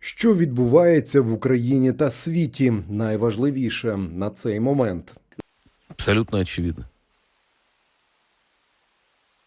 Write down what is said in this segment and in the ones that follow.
Що відбувається в Україні та світі? Найважливіше на цей момент. Абсолютно очевидно.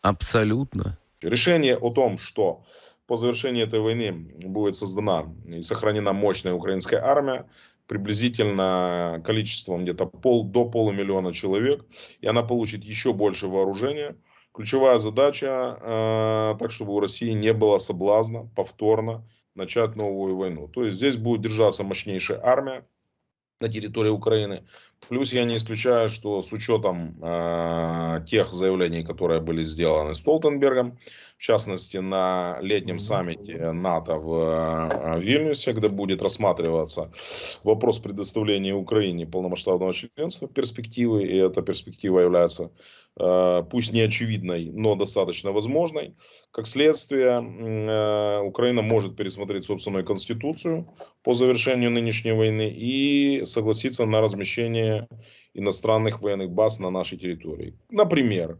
Абсолютно. Решение о том, что по завершении этой войны будет создана и сохранена мощная украинская армия, приблизительно количеством где-то пол, до полумиллиона человек, и она получит еще больше вооружения. Ключевая задача, э, так чтобы у России не было соблазна повторно начать новую войну. То есть здесь будет держаться мощнейшая армия на территории Украины. Плюс я не исключаю, что с учетом э, тех заявлений, которые были сделаны Столтенбергом, в частности на летнем саммите НАТО в э, Вильнюсе, где будет рассматриваться вопрос предоставления Украине полномасштабного членства перспективы, и эта перспектива является э, пусть не очевидной, но достаточно возможной. Как следствие, э, Украина может пересмотреть собственную конституцию по завершению нынешней войны и согласиться на размещение иностранных военных баз на нашей территории. Например,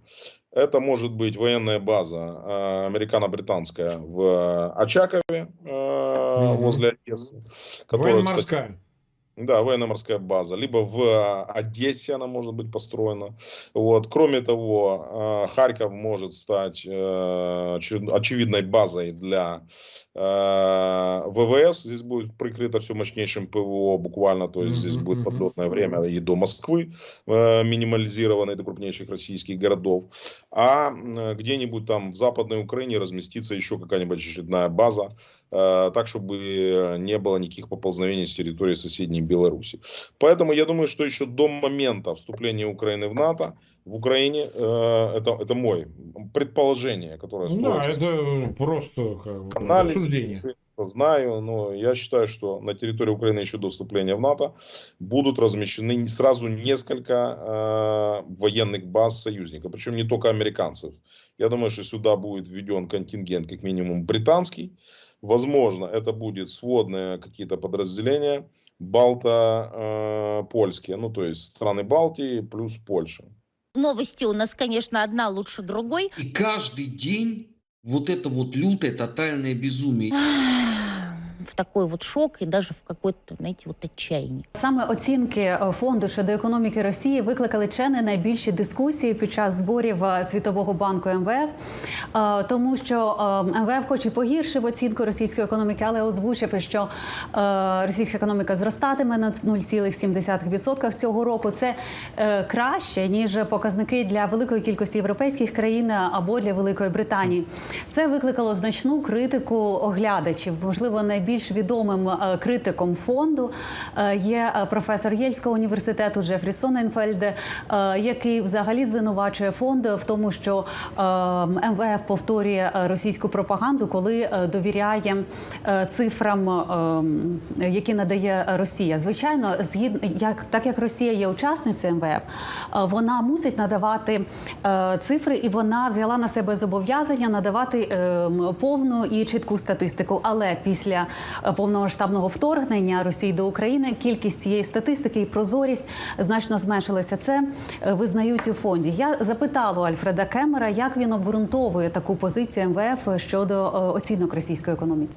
это может быть военная база э, американо-британская в э, Очакове э, возле Одессы. которая, кстати, Военно-морская. Да, военно-морская база. Либо в э, Одессе она может быть построена. Вот. Кроме того, э, Харьков может стать э, очевид- очевидной базой для э, ВВС. Здесь будет прикрыто все мощнейшим ПВО буквально. То есть здесь будет подлетное время и до Москвы, э, минимализированной до крупнейших российских городов. А где-нибудь там в Западной Украине разместится еще какая-нибудь очередная база, так, чтобы не было никаких поползновений с территории соседней Беларуси. Поэтому я думаю, что еще до момента вступления Украины в НАТО, в Украине, э, это, это мой предположение, которое Ну да, строится это просто как бы, анализ, обсуждение. знаю, но я считаю, что на территории Украины еще до вступления в НАТО будут размещены сразу несколько э, военных баз союзников, причем не только американцев. Я думаю, что сюда будет введен контингент как минимум британский. Возможно, это будет сводные какие-то подразделения балто-польские, ну то есть страны Балтии плюс Польша. Новости у нас, конечно, одна лучше другой. И каждый день вот это вот лютое тотальное безумие. В такой вот шок и даже в какое-то, знаете, вот отчаяние. Саме оцінки е, фонду щодо економіки Росії викликали чи не найбільші дискусії під час зборів е, Світового банку МВФ, Е, тому що МВФ, хоч і погіршив оцінку російської економіки, але озвучив, що російська економіка зростатиме на 0,7% цього року. Це краще ніж показники для великої кількості європейських країн або для Великої Британії. Це викликало значну критику оглядачів. Можливо, найбільш відомим е, критиком фонду е, є е, професор Єльського університету Джефрі Соненфельд, який взагалі звинувачує фонд в тому, що МВФ повторює російську пропаганду, коли довіряє цифрам, які надає Росія. Звичайно, згідно як так як Росія є учасницею МВФ, вона мусить надавати цифри, і вона взяла на себе зобов'язання надавати повну і чітку статистику. Але після повномасштабного вторгнення Росії до України кількість цієї статистики і прозорість значно зменшилася. Це е, визнають у фонді. Я запитала Альфреда Кемера, як він обґрунтовує таку позицію МВФ щодо е, оцінок російської економіки.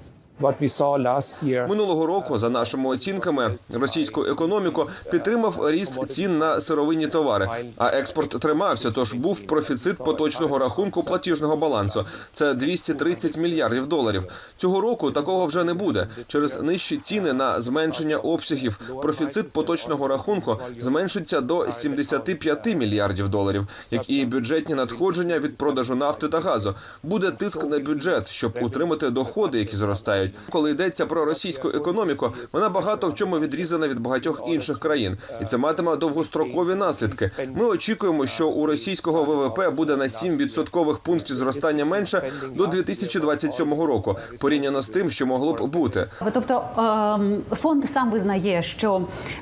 Минулого року, за нашими оцінками, російську економіку підтримав ріст цін на сировинні товари, а експорт тримався. Тож був профіцит поточного рахунку платіжного балансу. Це 230 мільярдів доларів. Цього року такого вже не буде. Через нижчі ціни на зменшення обсягів. Профіцит поточного рахунку зменшиться до 75 мільярдів доларів, як і бюджетні надходження від продажу нафти та газу. Буде тиск на бюджет, щоб утримати доходи, які зростають. Коли йдеться про російську економіку, вона багато в чому відрізана від багатьох інших країн, і це матиме довгострокові наслідки. Ми очікуємо, що у російського ВВП буде на 7 відсоткових пунктів зростання менше до 2027 року, порівняно з тим, що могло б бути. Тобто ем, фонд сам визнає, що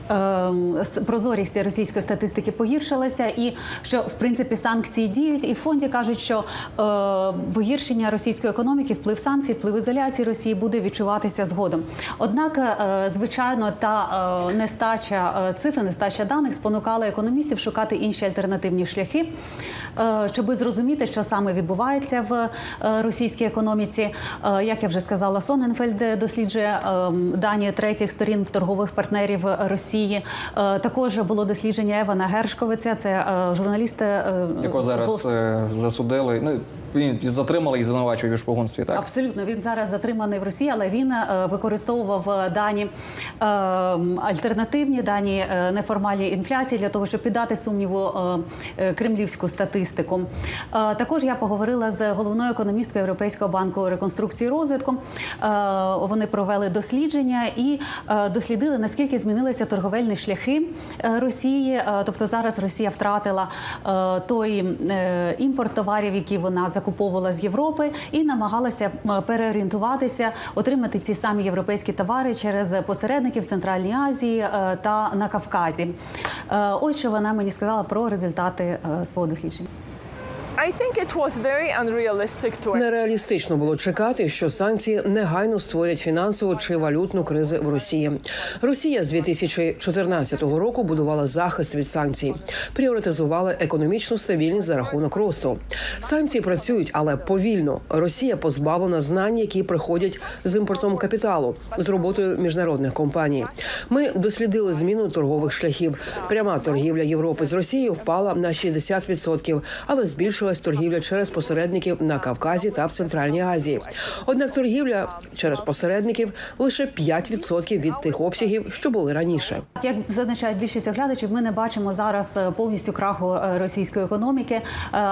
ем, прозорість російської статистики погіршилася, і що в принципі санкції діють. І в фонді кажуть, що е, погіршення російської економіки, вплив санкцій, вплив ізоляції Росії буде буде відчуватися згодом. Однак, е, звичайно, та е, нестача е, цифр, нестача даних спонукала економістів шукати інші альтернативні шляхи, щоб зрозуміти, що саме відбувається в російській економіці. Як я вже сказала, Соненфельд досліджує дані третіх сторін торгових партнерів Росії. Також було дослідження Евана Гершковиця, це журналіст, якого зараз засудили. Ну він затримали і звинувачують у шпигунстві. Так Абсолютно, він зараз затриманий в Росії, але він е, використовував е, дані е, альтернативні дані е, неформальної інфляції для того, щоб піддати сумніву кремлівську статистику. Також я поговорила з головною економісткою Європейського банку реконструкції і розвитку. Вони провели дослідження і дослідили наскільки змінилися торговельні шляхи Росії. Тобто зараз Росія втратила той імпорт товарів, які вона закуповувала з Європи, і намагалася переорієнтуватися, отримати ці самі європейські товари через посередників Центральній Азії е, та на Кавказі. Е, Ось що вона мені сказала про результати е, свого дослідження. Нереалістично було чекати, що санкції негайно створять фінансову чи валютну кризу в Росії. Росія з 2014 року будувала захист від санкцій, пріоритизувала економічну стабільність за рахунок росту. Санкції працюють, але повільно. Росія позбавлена знань, які приходять з імпортом капіталу, з роботою міжнародних компаній. Ми дослідили зміну торгових шляхів. Пряма торгівля Європи з Росією впала на 60%, але збільшилась торгівля через посередників на Кавказі та в Центральній Азії. Однак торгівля через посередників лише 5% від тих обсягів, що були раніше. Як зазначають більшість оглядачів, ми не бачимо зараз е, повністю краху е, російської економіки, е,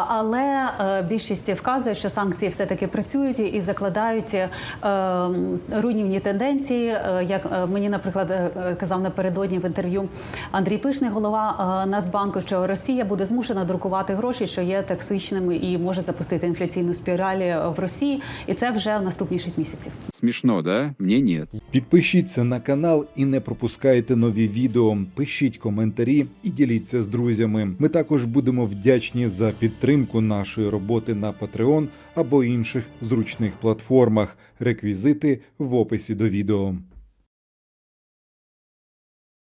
але більшість вказує, що санкції все таки працюють і закладають руйнівні тенденції. Як мені, наприклад, казав напередодні в інтерв'ю Андрій Пишний, голова Нацбанку, що Росія буде змушена друкувати гроші, що є токсичними і може запустити інфляційну спіраль е, в Росії, і це вже в наступні 6 місяців. Смешно, да? Мне нет. Підпишіться на канал і не пропускайте нові відео. Пишіть коментарі і діліться з друзями. Ми також будемо вдячні за підтримку нашої роботи на Patreon або інших зручних платформах. Реквізити в описі до відео.